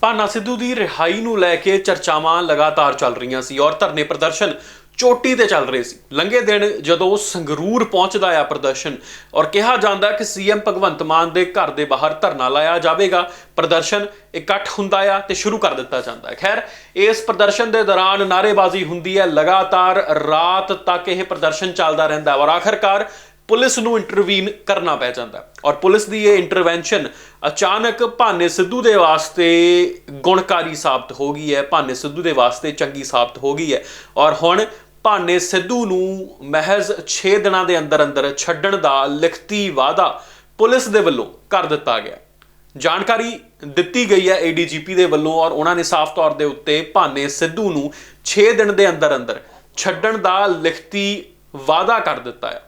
ਭਾਨਾ ਸਿੱਧੂ ਦੀ ਰਿਹਾਈ ਨੂੰ ਲੈ ਕੇ ਚਰਚਾਵਾਂ ਲਗਾਤਾਰ ਚੱਲ ਰਹੀਆਂ ਸੀ ਔਰ ਧਰਨੇ ਪ੍ਰਦਰਸ਼ਨ ਚੋਟੀ ਤੇ ਚੱਲ ਰਹੇ ਸੀ। ਲੰਘੇ ਦਿਨ ਜਦੋਂ ਸੰਗਰੂਰ ਪਹੁੰਚਦਾ ਆ ਪ੍ਰਦਰਸ਼ਨ ਔਰ ਕਿਹਾ ਜਾਂਦਾ ਕਿ ਸੀਐਮ ਭਗਵੰਤ ਮਾਨ ਦੇ ਘਰ ਦੇ ਬਾਹਰ ਧਰਨਾ ਲਾਇਆ ਜਾਵੇਗਾ। ਪ੍ਰਦਰਸ਼ਨ ਇਕੱਠ ਹੁੰਦਾ ਆ ਤੇ ਸ਼ੁਰੂ ਕਰ ਦਿੱਤਾ ਜਾਂਦਾ ਹੈ। ਖੈਰ, ਇਸ ਪ੍ਰਦਰਸ਼ਨ ਦੇ ਦੌਰਾਨ ਨਾਅਰੇਬਾਜ਼ੀ ਹੁੰਦੀ ਹੈ। ਲਗਾਤਾਰ ਰਾਤ ਤੱਕ ਇਹ ਪ੍ਰਦਰਸ਼ਨ ਚੱਲਦਾ ਰਹਿੰਦਾ ਔਰ ਆਖਰਕਾਰ ਪੁਲਿਸ ਨੂੰ ਇੰਟਰਵੀਨ ਕਰਨਾ ਪੈ ਜਾਂਦਾ। ਔਰ ਪੁਲਿਸ ਦੀ ਇਹ ਇੰਟਰਵੈਂਸ਼ਨ ਅਚਾਨਕ ਭਾਨੇ ਸਿੱਧੂ ਦੇ ਵਾਸਤੇ ਗੁਣਕਾਰੀ ਸਾਬਤ ਹੋ ਗਈ ਹੈ, ਭਾਨੇ ਸਿੱਧੂ ਦੇ ਵਾਸਤੇ ਚੰਗੀ ਸਾਬਤ ਹੋ ਗਈ ਹੈ। ਔਰ ਹੁਣ ਭਾਨੇ ਸਿੱਧੂ ਨੂੰ ਮਹਿਜ਼ 6 ਦਿਨਾਂ ਦੇ ਅੰਦਰ ਅੰਦਰ ਛੱਡਣ ਦਾ ਲਿਖਤੀ ਵਾਅਦਾ ਪੁਲਿਸ ਦੇ ਵੱਲੋਂ ਕਰ ਦਿੱਤਾ ਗਿਆ। ਜਾਣਕਾਰੀ ਦਿੱਤੀ ਗਈ ਹੈ ਏਡੀਜੀਪੀ ਦੇ ਵੱਲੋਂ ਔਰ ਉਹਨਾਂ ਨੇ ਸਾਫ਼ ਤੌਰ ਦੇ ਉੱਤੇ ਭਾਨੇ ਸਿੱਧੂ ਨੂੰ 6 ਦਿਨ ਦੇ ਅੰਦਰ ਅੰਦਰ ਛੱਡਣ ਦਾ ਲਿਖਤੀ ਵਾਅਦਾ ਕਰ ਦਿੱਤਾ ਹੈ।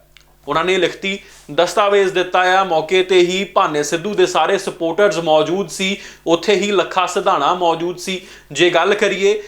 ਉਹਨਾਂ ਨੇ ਲਿਖਤੀ, ਦਸਤਾਵੇਜ਼ ਦਿੱਤਾ ਆ, ਮੌਕੇ ਤੇ ਹੀ ਭਾਨੇ ਸਿੱਧੂ ਦੇ ਸਾਰੇ ਸਪੋਰਟਰਸ ਮੌਜੂਦ ਸੀ, ਉੱਥੇ ਹੀ ਲੱਖਾ ਸਿਧਾਣਾ ਮੌਜੂਦ ਸੀ। ਜੇ ਗੱਲ ਕਰੀਏ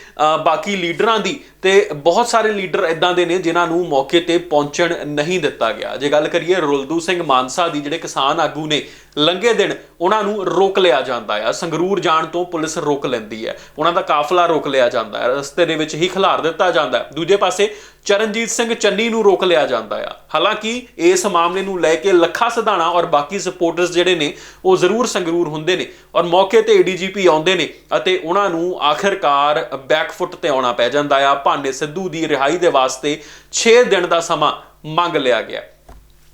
ਬਾਕੀ ਲੀਡਰਾਂ ਦੀ ਤੇ ਬਹੁਤ ਸਾਰੇ ਲੀਡਰ ਇਦਾਂ ਦੇ ਨੇ ਜਿਨ੍ਹਾਂ ਨੂੰ ਮੌਕੇ ਤੇ ਪਹੁੰਚਣ ਨਹੀਂ ਦਿੱਤਾ ਗਿਆ। ਜੇ ਗੱਲ ਕਰੀਏ ਰੁਲਦੂ ਸਿੰਘ ਮਾਨਸਾ ਦੀ ਜਿਹੜੇ ਕਿਸਾਨ ਆਗੂ ਨੇ ਲੰਘੇ ਦਿਨ, ਉਹਨਾਂ ਨੂੰ ਰੋਕ ਲਿਆ ਜਾਂਦਾ ਆ। ਸੰਗਰੂਰ ਜਾਣ ਤੋਂ ਪੁਲਿਸ ਰੋਕ ਲੈਂਦੀ ਹੈ। ਉਹਨਾਂ ਦਾ ਕਾਫਲਾ ਰੋਕ ਲਿਆ ਜਾਂਦਾ ਹੈ। ਰਸਤੇ ਦੇ ਵਿੱਚ ਹੀ ਖਿਲਾਰ ਦਿੱਤਾ ਜਾਂਦਾ ਹੈ। ਦੂਜੇ ਪਾਸੇ ਚਰਨਜੀਤ ਸਿੰਘ ਚੰਨੀ ਨੂੰ ਰੋਕ ਲਿਆ ਜਾਂਦਾ ਆ। ਹਾਲਾਂਕਿ ਇਸ ਮਾਮਲੇ ਨੂੰ ਲੈ ਕੇ ਲੱਖਾ ਸਿਧਾਣਾ ਔਰ ਬਾਕੀ ਸਪੋਰਟਰਸ ਜਿਹੜੇ ਨੇ, ਉਹ ਜ਼ਰੂਰ ਸੰਗਰੂਰ ਹੁੰਦੇ ਨੇ ਔਰ ਮੌਕੇ ਤੇ ਏਡੀਜੀਪੀ ਆਉਂਦੇ ਨੇ ਅਤੇ ਉਹਨਾਂ ਨੂੰ ਆਖਿਰਕਾਰ ਬੈਕਫੁੱਟ ਤੇ ਆਉਣਾ ਪੈ ਜਾਂਦਾ ਆ। ਭਾਨੇ ਸਿੱਧੂ ਦੀ ਰਿਹਾਈ ਦੇ ਵਾਸਤੇ 6 ਦਿਨ ਦਾ ਸਮਾਂ ਮੰਗ ਲਿਆ ਗਿਆ।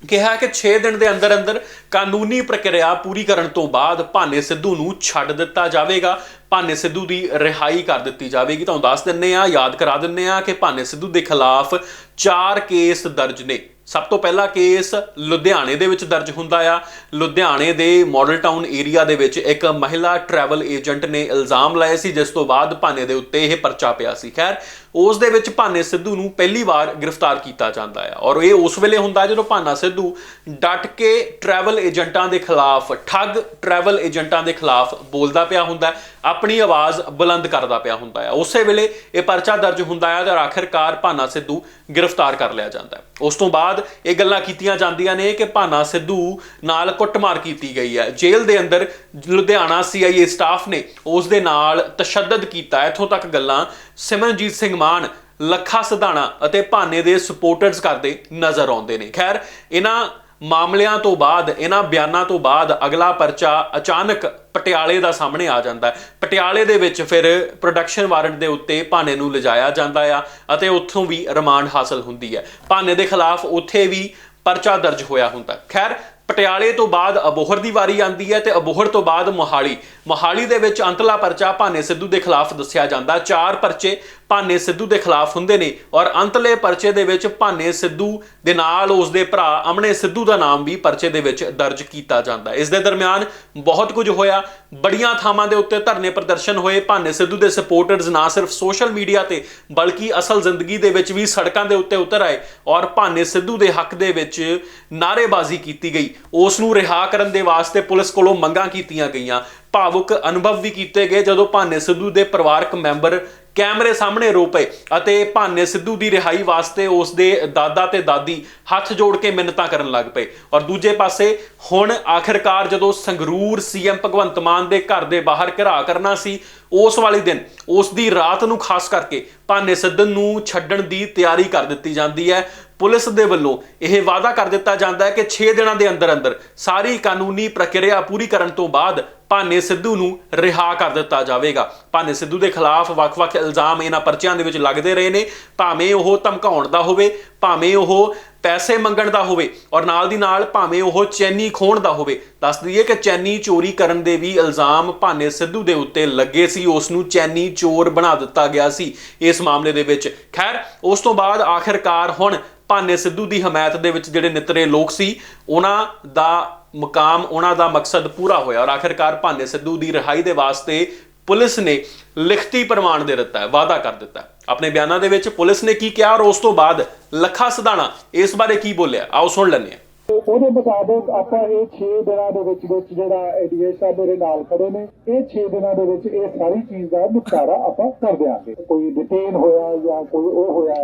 ਕਿਹਾ ਕਿ 6 ਦਿਨ ਦੇ ਅੰਦਰ ਅੰਦਰ ਕਾਨੂੰਨੀ ਪ੍ਰਕਿਰਿਆ ਪੂਰੀ ਕਰਨ ਤੋਂ ਬਾਅਦ ਭਾਨੇ ਸਿੱਧੂ ਨੂੰ ਛੱਡ ਦਿੱਤਾ ਜਾਵੇਗਾ। ਭਾਨੇ ਸਿੱਧੂ ਦੀ ਰਿਹਾਈ ਕਰ ਦਿੱਤੀ ਜਾਵੇਗੀ। ਤੁਹਾਨੂੰ ਦੱਸ ਦਿੰਨੇ ਆ, ਯਾਦ ਕਰਾ ਦਿੰਨੇ ਆ ਕਿ ਭਾਨੇ ਸਿੱਧੂ ਦੇ ਖਿਲਾਫ 4 ਕੇਸ ਦਰਜ ਨੇ। ਸਭ ਤੋਂ ਪਹਿਲਾ ਕੇਸ ਲੁਧਿਆਣੇ ਦੇ ਵਿੱਚ ਦਰਜ ਹੁੰਦਾ ਆ। ਲੁਧਿਆਣੇ ਦੇ ਮਾਡਲ ਟਾਊਨ ਏਰੀਆ ਦੇ ਵਿੱਚ ਇੱਕ ਮਹਿਲਾ ਟਰੈਵਲ ਏਜੰਟ ਨੇ ਇਲਜ਼ਾਮ ਲਾਏ ਸੀ, ਜਿਸ ਤੋਂ ਬਾਅਦ ਭਾਨੇ ਦੇ ਉੱਤੇ ਇਹ ਪਰਚਾ ਪਿਆ ਸੀ। ਖੈਰ, ਉਸ ਦੇ ਵਿੱਚ ਭਾਨੇ ਸਿੱਧੂ ਨੂੰ ਪਹਿਲੀ ਵਾਰ ਗ੍ਰਿਫਤਾਰ ਕੀਤਾ ਜਾਂਦਾ ਹੈ ਔਰ ਇਹ ਉਸ ਵੇਲੇ ਹੁੰਦਾ ਜਦੋਂ ਭਾਨਾ ਸਿੱਧੂ ਡਟ ਕੇ ਟਰੈਵਲ ਏਜੰਟਾਂ ਦੇ ਖਿਲਾਫ, ਠੱਗ ਟਰੈਵਲ ਏਜੰਟਾਂ ਦੇ ਖਿਲਾਫ ਬੋਲਦਾ ਪਿਆ ਹੁੰਦਾ, ਆਪਣੀ ਆਵਾਜ਼ ਬੁਲੰਦ ਕਰਦਾ ਪਿਆ ਹੁੰਦਾ ਹੈ ਉਸੇ ਵੇਲੇ ਇਹ ਪਰਚਾ ਦਰਜ ਹੁੰਦਾ ਹੈ ਤੇ ਆਖਿਰਕਾਰ ਭਾਨਾ ਸਿੱਧੂ ਗ੍ਰਿਫਤਾਰ ਕਰ ਲਿਆ ਜਾਂਦਾ। ਹੈ ਉਸ ਤੋਂ ਬਾਅਦ ਇਹ ਗੱਲਾਂ ਕੀਤੀਆਂ ਜਾਂਦੀਆਂ ਨੇ ਕਿ ਭਾਨਾ ਸਿੱਧੂ ਨਾਲ ਕੁੱਟਮਾਰ ਕੀਤੀ ਗਈ ਹੈ। ਜੇਲ੍ਹ ਦੇ ਅੰਦਰ ਲੁਧਿਆਣਾ ਸੀਆਈਏ ਸਟਾਫ ਨੇ ਉਸ ਦੇ ਨਾਲ ਤਸ਼ੱਦਦ ਕੀਤਾ। ਇੱਥੋਂ ਤੱਕ ਗੱਲਾਂ ਸਿਮਰਨਜੀਤ ਸਿੰਘ ਮਾਨ, ਲੱਖਾ ਸਿਧਾਣਾ ਅਤੇ ਭਾਨੇ ਦੇ ਸਪੋਰਟਰਸ ਕਰਦੇ ਨਜ਼ਰ ਆਉਂਦੇ ਨੇ। ਖੈਰ, ਇਹਨਾਂ ਮਾਮਲਿਆਂ ਤੋਂ ਬਾਅਦ, ਇਹਨਾਂ ਬਿਆਨਾਂ ਤੋਂ ਬਾਅਦ ਅਗਲਾ ਪਰਚਾ ਅਚਾਨਕ ਪਟਿਆਲੇ ਦਾ ਸਾਹਮਣੇ ਆ ਜਾਂਦਾ ਹੈ। ਪਟਿਆਲੇ ਦੇ ਵਿੱਚ ਫਿਰ ਪ੍ਰੋਡਕਸ਼ਨ ਵਾਰੰਟ ਦੇ ਉੱਤੇ ਭਾਨੇ ਨੂੰ ਲਿਜਾਇਆ ਜਾਂਦਾ ਆ ਅਤੇ ਉੱਥੋਂ ਵੀ ਰਿਮਾਂਡ ਹਾਸਲ ਹੁੰਦੀ ਹੈ। ਭਾਨੇ ਦੇ ਖਿਲਾਫ ਉੱਥੇ ਵੀ ਪਰਚਾ ਦਰਜ ਹੋਇਆ ਹੁੰਦਾ ਖੈਰ ਪਟਿਆਲੇ ਤੋਂ ਬਾਅਦ ਅਬੋਹਰ ਦੀ ਵਾਰੀ ਆਂਦੀ ਹੈ ਤੇ ਅਬੋਹਰ ਤੋਂ ਬਾਅਦ ਮੋਹਾਲੀ। ਮੋਹਾਲੀ ਦੇ ਵਿੱਚ ਅੰਤਲਾ ਪਰਚਾ ਭਾਨੇ ਸਿੱਧੂ ਦੇ ਖਿਲਾਫ ਦੱਸਿਆ ਜਾਂਦਾ। ਚਾਰ ਪਰਚੇ ਭਾਨੇ ਸਿੱਧੂ ਦੇ ਖਿਲਾਫ ਹੁੰਦੇ ਨੇ ਔਰ ਅੰਤਲੇ ਪਰਚੇ ਦੇ ਵਿੱਚ ਭਾਨੇ ਸਿੱਧੂ ਦੇ ਨਾਲ ਉਸ ਦੇ ਭਰਾ ਅਮਨੇ ਸਿੱਧੂ ਦਾ ਨਾਮ ਵੀ ਪਰਚੇ ਦੇ ਵਿੱਚ ਦਰਜ ਕੀਤਾ ਜਾਂਦਾ। ਇਸ ਦੇ ਦਰਮਿਆਨ ਬਹੁਤ ਕੁਝ ਹੋਇਆ। ਬੜੀਆਂ ਥਾਵਾਂ ਦੇ ਉੱਤੇ ਧਰਨੇ ਪ੍ਰਦਰਸ਼ਨ ਹੋਏ। ਭਾਨੇ ਸਿੱਧੂ ਦੇ ਸਪੋਰਟਰਸ ਨਾ ਸਿਰਫ ਸੋਸ਼ਲ ਮੀਡੀਆ ਤੇ, ਬਲਕਿ ਅਸਲ ਜ਼ਿੰਦਗੀ ਦੇ ਵਿੱਚ ਵੀ ਸੜਕਾਂ ਦੇ ਉੱਤੇ ਉਤਰ ਆਏ ਔਰ ਭਾਨੇ ਸਿੱਧੂ ਦੇ ਹੱਕ ਦੇ ਵਿੱਚ ਨਾਅਰੇਬਾਜ਼ੀ ਕੀਤੀ ਗਈ। ਉਸ ਨੂੰ ਰਿਹਾ ਕਰਨ ਦੇ ਵਾਸਤੇ ਪੁਲਿਸ ਕੋਲੋਂ ਮੰਗਾਂ ਕੀਤੀਆਂ ਗਈਆਂ। ਭਾਵੁਕ ਅਨੁਭਵ ਵੀ ਕੀਤੇ ਗਏ ਜਦੋਂ ਭਾਨੇ ਸਿੱਧੂ ਦੇ ਪਰਿਵਾਰਕ ਮੈਂਬਰ ਕੈਮਰੇ ਸਾਹਮਣੇ ਰੋ ਪਏ ਅਤੇ ਭਾਨੇ ਸਿੱਧੂ ਦੀ ਰਿਹਾਈ ਵਾਸਤੇ ਉਸ ਦੇ ਦਾਦਾ ਤੇ ਦਾਦੀ ਹੱਥ ਜੋੜ ਕੇ ਮਿੰਨਤਾਂ ਕਰਨ ਲੱਗ ਪਏ। ਔਰ ਦੂਜੇ ਪਾਸੇ ਹੁਣ ਆਖਿਰਕਾਰ ਜਦੋਂ ਸੰਗਰੂਰ ਸੀਐਮ ਭਗਵੰਤ ਮਾਨ ਦੇ ਘਰ ਦੇ ਬਾਹਰ ਘਿਰਾ ਕਰਨਾ ਸੀ, ਉਸ ਵਾਲੇ ਦਿਨ ਉਸ ਦੀ ਰਾਤ ਨੂੰ ਖਾਸ ਕਰਕੇ ਭਾਨੇ ਸਿੱਧੂ ਨੂੰ ਛੱਡਣ ਦੀ ਤਿਆਰੀ ਕਰ ਦਿੱਤੀ ਜਾਂਦੀ ਹੈ। ਪੁਲਿਸ ਦੇ ਵੱਲੋਂ ਇਹ ਵਾਅਦਾ ਕਰ ਦਿੱਤਾ ਜਾਂਦਾ ਹੈ ਕਿ 6 ਦਿਨਾਂ ਦੇ ਅੰਦਰ ਅੰਦਰ ਸਾਰੀ ਕਾਨੂੰਨੀ ਪ੍ਰਕਿਰਿਆ ਪੂਰੀ ਕਰਨ ਤੋਂ ਬਾਅਦ ਭਾਨੇ ਸਿੱਧੂ ਨੂੰ ਰਿਹਾ ਕਰ ਦਿੱਤਾ ਜਾਵੇਗਾ। ਭਾਨੇ ਸਿੱਧੂ ਦੇ ਖਿਲਾਫ ਵੱਖ-ਵੱਖ ਇਲਜ਼ਾਮ ਇਹਨਾਂ ਪਰਚਿਆਂ ਦੇ ਵਿੱਚ ਲੱਗਦੇ ਰਹੇ ਨੇ। ਭਾਵੇਂ ਉਹ ਧਮਕਾਉਣ ਦਾ ਹੋਵੇ, ਭਾਵੇਂ ਉਹ ਪੈਸੇ ਮੰਗਣ ਦਾ ਹੋਵੇ ਔਰ ਨਾਲ ਦੀ ਨਾਲ ਭਾਵੇਂ ਉਹ ਚੈਨੀ ਖੋਣ ਦਾ ਹੋਵੇ, ਦੱਸ ਦਈਏ ਕਿ ਚੈਨੀ ਚੋਰੀ ਕਰਨ ਦੇ ਵੀ ਇਲਜ਼ਾਮ ਭਾਨੇ ਸਿੱਧੂ ਦੇ ਉੱਤੇ ਲੱਗੇ ਸੀ, ਉਸ ਨੂੰ ਚੈਨੀ ਚੋਰ ਬਣਾ ਦਿੱਤਾ ਗਿਆ ਸੀ ਇਸ ਮਾਮਲੇ ਦੇ ਵਿੱਚ। ਖੈਰ, ਉਸ ਤੋਂ ਬਾਅਦ ਆਖਿਰਕਾਰ ਹੁਣ ਭਾਨੇ ਸਿੱਧੂ ਦੀ ਹਮਾਇਤ ਦੇ ਵਿੱਚ ਜਿਹੜੇ ਨਿਤਰੇ ਲੋਕ ਸੀ, ਉਹਨਾਂ ਦਾ ਮੁਕਾਮ, ਉਹਨਾਂ ਦਾ ਮਕਸਦ ਪੂਰਾ ਹੋਇਆ ਔਰ ਆਖਿਰਕਾਰ ਭਾਨੇ ਸਿੱਧੂ ਦੀ ਰਿਹਾਈ ਦੇ ਵਾਸਤੇ ਪੁਲਿਸ ਨੇ ਲਿਖਤੀ ਪ੍ਰਮਾਣ ਦੇ ਦਿੱਤਾ ਹੈ, ਵਾਅਦਾ ਕਰ ਦਿੱਤਾ ਆਪਣੇ ਬਿਆਨਾਂ ਦੇ ਵਿੱਚ ਪੁਲਿਸ ਨੇ ਕੀ ਕਿਹਾ ਔਰ ਉਸ ਤੋਂ ਬਾਅਦ ਲੱਖਾ ਸਿਧਾਣਾ ਇਸ ਬਾਰੇ ਕੀ ਬੋਲਿਆ? ਆਓ ਸੁਣ ਲੈਂਦੇ ਹਾਂ। ਉਹਦੇ ਮੁਤਾਬਕ ਆਪਾਂ ਇਹ 6 ਦਿਨਾਂ ਦੇ ਵਿੱਚ ਵਿੱਚ ਜਿਹੜਾ ਐਡੀਏ ਸਾਹਿਬ ਮੇਰੇ ਨਾਲ ਖੜੇ ਨੇ, ਇਹ 6 ਦਿਨਾਂ ਦੇ ਵਿੱਚ ਇਹ ਸਾਰੀ ਚੀਜ਼ ਦਾ ਨਿਪਟਾਰਾ ਆਪਾਂ ਕਰ ਦਿਆਂਗੇ। ਕੋਈ ਡਿਟੇਨ ਹੋਇਆ ਜਾਂ ਕੋਈ ਉਹ ਹੋਇਆ,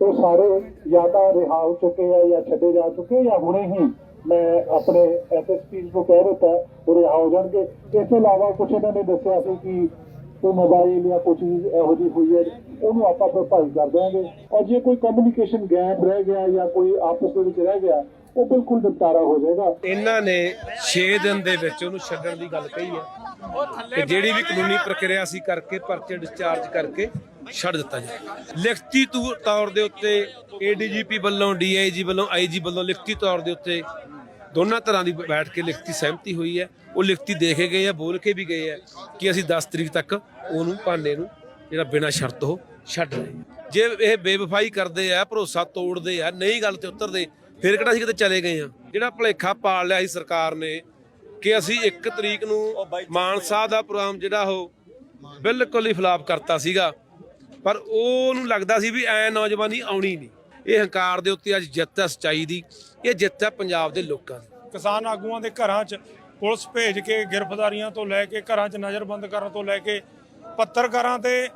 ਉਹ ਸਾਰੇ ਜਾਂ ਤਾਂ ਰਿਹਾ ਹੋ ਚੁੱਕੇ ਆ ਜਾਂ ਛੱਡੇ ਜਾ ਚੁੱਕੇ ਜਾਂ ਹੁਣੇ ਹੀ ਮੈਂ ਆਪਣੇ ਐਸਐਸਪੀ ਨੂੰ ਕਹਿ ਦਿੱਤਾ ਉਹ ਰਿਹਾ ਹੋ ਜਾਣਗੇ। ਇਸ ਤੋਂ ਇਲਾਵਾ ਕੁਝ ਇਹਨਾਂ ਨੇ ਦੱਸਿਆ ਸੀ ਕਿ ਕੋਈ ਮੋਬਾਈਲ ਜਾਂ ਕੋਈ ਚੀਜ਼ ਇਹੋ ਜਿਹੀ ਹੋਈ ਹੈ, ਉਹਨੂੰ ਆਪਾਂ ਭਰਪਾਈ ਕਰ ਦਿਆਂਗੇ। ਔਰ ਜੇ ਕੋਈ ਕਮਿਊਨੀਕੇਸ਼ਨ ਗੈਪ ਰਹਿ ਗਿਆ ਜਾਂ ਕੋਈ ਆਪਸ ਦੇ ਵਿੱਚ ਰਹਿ ਗਿਆ ਉਹ ਬਿਲਕੁਲ ਨਿਪਟਾਰਾ ਹੋ ਜਾਏਗਾ। ਇਹਨਾਂ ਨੇ 6 ਦਿਨ ਦੇ ਵਿੱਚ ਉਹਨੂੰ ਛੱਡਣ ਦੀ ਗੱਲ ਕਹੀ ਹੈ ਕਿ ਜਿਹੜੀ ਵੀ ਕਾਨੂੰਨੀ ਪ੍ਰਕਿਰਿਆ ਸੀ ਕਰਕੇ ਪਰਚੇ ਡਿਸਚਾਰਜ ਕਰਕੇ ਛੱਡ ਦਿੱਤਾ ਜਾਏ। ਲਿਖਤੀ ਤੌਰ ਦੇ ਉੱਤੇ ਏਡੀਜੀਪੀ ਵੱਲੋਂ ਡੀਆਈਜੀ ਵੱਲੋਂ ਆਈਜੀ ਵੱਲੋਂ ਲਿਖਤੀ ਤੌਰ ਦੇ ਉੱਤੇ ਦੋਨਾਂ ਤਰ੍ਹਾਂ ਦੀ ਬੈਠ ਕੇ ਲਿਖਤੀ ਸਹਿਮਤੀ ਹੋਈ ਹੈ। ਉਹ ਲਿਖਤੀ ਦੇ ਕੇ ਗਏ ਆ ਬੋਲ ਕੇ ਵੀ ਗਏ ਆ ਕਿ ਅਸੀਂ 10 ਤਰੀਕ ਤੱਕ ਉਹਨੂੰ ਭਾਨੇ ਨੂੰ ਜਿਹੜਾ ਬਿਨਾਂ ਸ਼ਰਤ ਉਹ ਛੱਡ ਰਹੇ ਜੇ ਇਹ ਬੇਵਫਾਈ ਕਰਦੇ ਆ, ਭਰੋਸਾ ਤੋੜਦੇ ਆ, ਨਹੀਂ ਗੱਲ ਤੇ ਉਤਰਦੇ ਫਿਰ ਕਿਹੜਾ ਅਸੀਂ ਕਿਤੇ ਚਲੇ ਗਏ ਆ ਜਿਹੜਾ ਭਲੇਖਾ ਪਾਲ ਲਿਆ ਸੀ ਸਰਕਾਰ ਨੇ ਕਿ ਅਸੀਂ 1 ਤਰੀਕ ਨੂੰ ਮਾਨ ਦਾ ਪ੍ਰੋਗਰਾਮ ਜਿਹੜਾ ਉਹ ਬਿਲਕੁਲ ਹੀ ਫਲਾਪ ਕਰਤਾ ਸੀਗਾ। ਪਰ ਉਹਨੂੰ ਲੱਗਦਾ ਸੀ ਵੀ ਐ ਨੌਜਵਾਨੀ ਆਉਣੀ ਨਹੀਂ। ਇਹ ਹੰਕਾਰ ਦੇ ਉੱਤੇ ਅੱਜ ਜਿੱਤ ਹੈ ਸਚਾਈ ਦੀ। ਇਹ ਜਿੱਤ ਹੈ ਪੰਜਾਬ ਦੇ ਲੋਕਾਂ ਦੀ। ਕਿਸਾਨ ਆਗੂਆਂ ਦੇ ਘਰਾਂ 'ਚ ਪੁਲਿਸ ਭੇਜ ਕੇ ਗ੍ਰਿਫਤਾਰੀਆਂ ਤੋਂ ਲੈ ਕੇ ਘਰਾਂ 'ਚ ਨਜ਼ਰਬੰਦ ਕਰਨ ਤੋਂ ਲੈ ਕੇ ਪੱਤਰਕਾਰਾਂ ਤੇ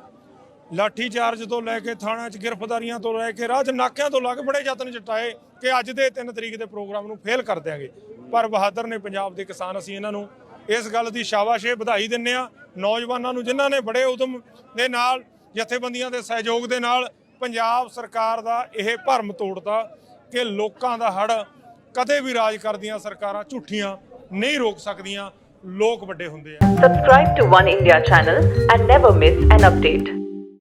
ਲਾਠੀ ਚਾਰਜ ਤੋਂ ਲੈ ਕੇ ਥਾਣਿਆਂ 'ਚ ਗ੍ਰਿਫਤਾਰੀਆਂ ਤੋਂ ਲੈ ਕੇ ਰਾਜ ਨਾਕਿਆਂ ਤੋਂ ਲੱਗ ਬੜੇ ਯਤਨ ਜਟਾਏ ਕਿ ਅੱਜ ਦੇ 3 ਤਰੀਕ ਦੇ ਪ੍ਰੋਗਰਾਮ ਨੂੰ ਫੇਲ ਕਰ ਦਿਆਂਗੇ ਪਰ ਬਹਾਦਰ ਨੇ ਪੰਜਾਬ ਦੇ ਕਿਸਾਨ ਅਸੀਂ ਇਹਨਾਂ ਨੂੰ ਇਸ ਗੱਲ ਦੀ ਸ਼ਾਬਾਸ਼ੇ ਵਧਾਈ ਦਿੰਨੇ ਆ, ਨੌਜਵਾਨਾਂ ਨੂੰ ਜਿਨ੍ਹਾਂ ਨੇ ਬੜੇ ਉਦਮ ਦੇ ਨਾਲ, ਜਥੇਬੰਦੀਆਂ ਦੇ ਸਹਿਯੋਗ ਦੇ ਨਾਲ ਪੰਜਾਬ ਸਰਕਾਰ ਦਾ ਇਹ ਭਰਮ ਤੋੜਤਾ ਕਿ ਲੋਕਾਂ ਦਾ ਹੜ ਕਦੇ ਵੀ ਰਾਜ ਕਰਦੀਆਂ ਸਰਕਾਰਾਂ ਝੂਠੀਆਂ ਨਹੀਂ ਰੋਕ ਸਕਦੀਆਂ, ਲੋਕ ਵੱਡੇ ਹੁੰਦੇ ਆ Subscribe to One India channel and never miss an update.